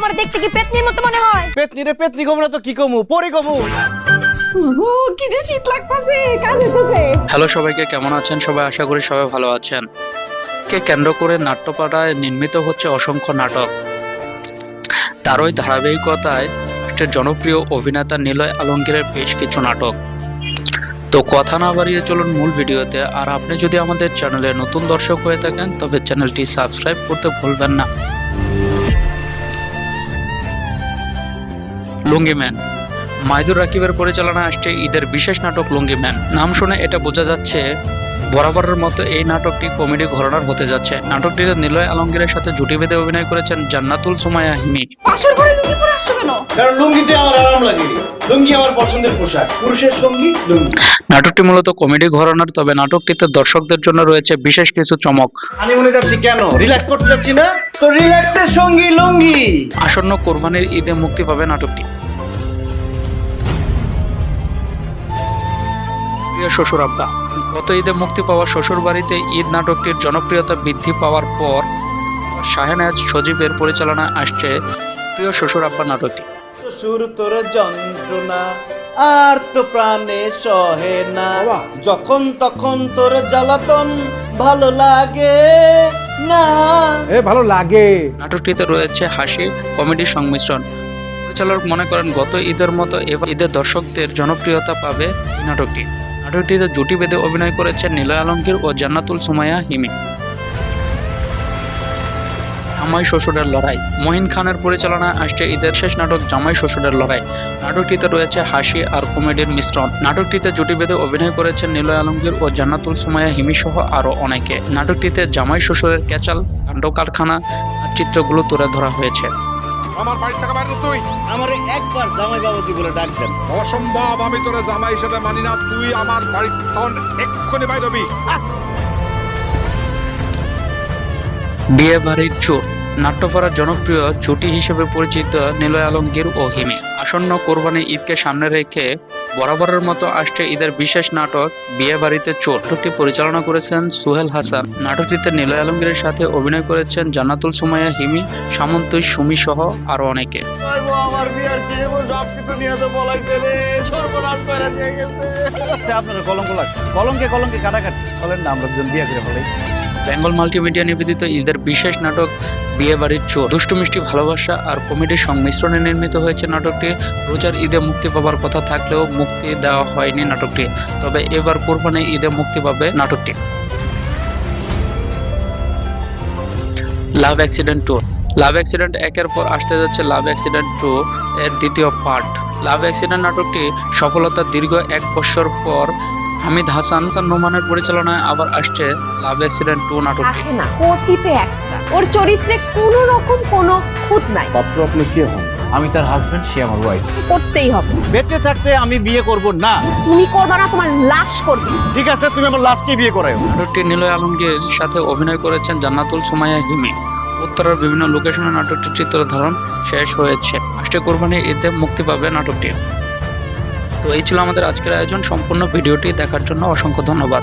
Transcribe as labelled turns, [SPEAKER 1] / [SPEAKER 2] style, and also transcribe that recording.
[SPEAKER 1] আমার দেখতে কি পেতনির মতো মনে হয়?
[SPEAKER 2] পেতনি রে পেতনি কমু না তো কি কমু? পরি কমু।
[SPEAKER 3] কি যে শীত লাগতাছে কাজে কাজে
[SPEAKER 4] হ্যালো সবাইকে কেমন আছেন সবাই? আশা করি সবাই ভালো আছেন। কে কেন্দ্র করে নাট্যপাড়ায় নির্মিত হচ্ছে অসংখ্য নাটক। তারই ধারাবাহিকতায় একটা জনপ্রিয় অভিনেতা নিলয় আলমগীরের বেশ কিছু নাটক। তো কথা না বাড়িয়ে চলুন মূল ভিডিওতে। আর আপনি যদি আমাদের চ্যানেলে নতুন দর্শক হয়ে থাকেন তবে চ্যানেলটি সাবস্ক্রাইব করতে ভুলবেন না। লুঙ্গিম্যান মাইদুর রাকিবের পরিচালনায় আসছে ঈদের বিশেষ নাটক লুঙ্গিম্যান নাম শুনে এটা বোঝা যাচ্ছে বরাবরের মতো এই নাটকটি কমেডি ঘরানার হতে যাচ্ছে। নাটকটিতে নিলয় আলমগীরের সাথে জুটি বেঁধে অভিনয় করেছেন জান্নাতুল সুমাইয়া হিমি
[SPEAKER 3] পাশের ঘরে লুঙ্গি পরে আসছো কেন?
[SPEAKER 2] কারণ লুঙ্গিতে আমার আরাম লাগে। লুঙ্গি আমার পছন্দের পোশাক। পুরুষের সঙ্গী লুঙ্গি।
[SPEAKER 4] নাটকটি মূলত কমেডি ঘরানার তবে নাটকটিতে দর্শকদের জন্য রয়েছে বিশেষ কিছু চমক।
[SPEAKER 2] হানিমুনে যাচ্ছি কেন? রিল্যাক্স করতে যাচ্ছি না? তো রিল্যাক্সের সঙ্গী লুঙ্গি।
[SPEAKER 4] আসন্ন কোরবানির ঈদে মুক্তি পাবে নাটকটি। প্রিয় শ্বশুর আব্বা গত ঈদে মুক্তি পাওয়া শ্বশুর বাড়িতে ঈদ নাটকটির জনপ্রিয়তা বৃদ্ধি পাওয়ার পর শাহেনাজ সজীবের পরিচালনায় আসছে প্রিয় শ্বশুর আব্বা নাটকটি।
[SPEAKER 2] শ্বশুর তোর যন্ত্রণা আর তো প্রাণে সহে না। যখন তখন তোর জ্বালাতন ভালো লাগে না।
[SPEAKER 5] এ ভালো লাগে।
[SPEAKER 4] নাটকটিতে রয়েছে হাসি কমেডি সংমিশ্রণ। পরিচালক মনে করেন গত ঈদের মতো এবার ঈদের দর্শকদের জনপ্রিয়তা পাবে নাটকটি। নাটকটিতে জুটি বেঁধে অভিনয় করেছেন নীলয় আলমগীর ও জান্নাতুল সুমাইয়া হিমি। জামাই শ্বশুরের লড়াই। মহিন খানের পরিচালনায় আসছে ঈদের শেষ নাটক জামাই শ্বশুরের লড়াই। নাটকটিতে রয়েছে হাসি আর কমেডির মিশ্রণ। নাটকটিতে জুটি বেঁধে অভিনয় করেছেন নীলয় আলমগীর ও জান্নাতুল সুমাইয়া হিমি সহ আরও অনেকে। নাটকটিতে জামাই শ্বশুরের ক্যাচাল কাণ্ড কারখানা চিত্রগুলো তুলে ধরা হয়েছে।
[SPEAKER 6] আমার বাড়ি থেকে বাইরে তুই
[SPEAKER 2] আমারে একবার জামাই বাবাজি বলে ডাকছেন
[SPEAKER 6] অসম্ভব আমি তোরা জামাই হিসেবে মানি না তুই আমার তখন এক্ষুনি বাইর হবি।
[SPEAKER 4] বিয়ে বাড়ির চোর নাট্যপাড়ার জনপ্রিয় ছুটি হিসেবে পরিচিত নিলয় আলমগীর ও হিমি। আসন্ন কোরবানি ঈদকে সামনে রেখে বরাবরের মতো আসছে ঈদের বিশেষ নাটক বিয়ে বাড়িতে চোর নাটকটি পরিচালনা করেছেন সুহেল হাসান। নাটকটিতে নিলয় আলমগীরের সাথে অভিনয় করেছেন জান্নাতুল সুমাইয়া হিমি সামন্তই সুমি সহ আরও অনেকে।
[SPEAKER 2] গেছে। আপনার কলঙ্ক লাগছে। কলঙ্কে কলঙ্কে কাটাকাটি। বলেন না আমরা বিয়ে করে ফেলাই।
[SPEAKER 4] বেঙ্গল মাল্টিমিডিয়া নিবেদিত ঈদের বিশেষ নাটক বিয়ে বাড়ির চোর। দুষ্টু, মিষ্টি, ভালোবাসা আর কমেডির সংমিশ্রণে নির্মিত হয়েছে নাটকটি। রোজার ঈদে মুক্তি পাবার কথা থাকলেও মুক্তি দেওয়া হয়নি নাটকটি। তবে এবার কোরবানি ঈদে মুক্তি পাবে নাটকটি। Love accident two. Love accident একের পর আসতে যাচ্ছে লাভ অ্যাক্সিডেন্ট টু এর দ্বিতীয় পার্ট। লাভ অ্যাক্সিডেন্ট নাটকটি সফলতার দীর্ঘ এক বছর পর হামিদ হাসান নোমানের পরিচালনায় আবার আসছে লাভ অ্যাক্সিডেন্ট টু নাটকটি
[SPEAKER 3] রাখে না কোটিতে একটা। ওর চরিত্রে কোনো রকম কোনো খুঁত নাই।
[SPEAKER 5] পাত্র আপনি কে হন?
[SPEAKER 2] আমি তার হাজবেন্ড সে আমার ওয়াইফ
[SPEAKER 3] করতেই হবে।
[SPEAKER 2] বেঁচে থাকতে আমি বিয়ে করব না।
[SPEAKER 3] তুমি করবা না তোমার লাশ করবে।
[SPEAKER 2] ঠিক আছে তুমি আমার লাস্টকে বিয়ে করাও
[SPEAKER 4] নাটকটি নিলয় আলমগীর সাথে অভিনয় করেছেন জান্নাতুল সুমাইয়া হিমি। উত্তরের বিভিন্ন লোকেশনে নাটকটির চিত্র ধারণ শেষ হয়েছে। আসছে কোরবানি ঈদে মুক্তি পাবে নাটকটি। তো এই ছিল আমাদের আজকের আয়োজন। সম্পূর্ণ ভিডিওটি দেখার জন্য অসংখ্য ধন্যবাদ।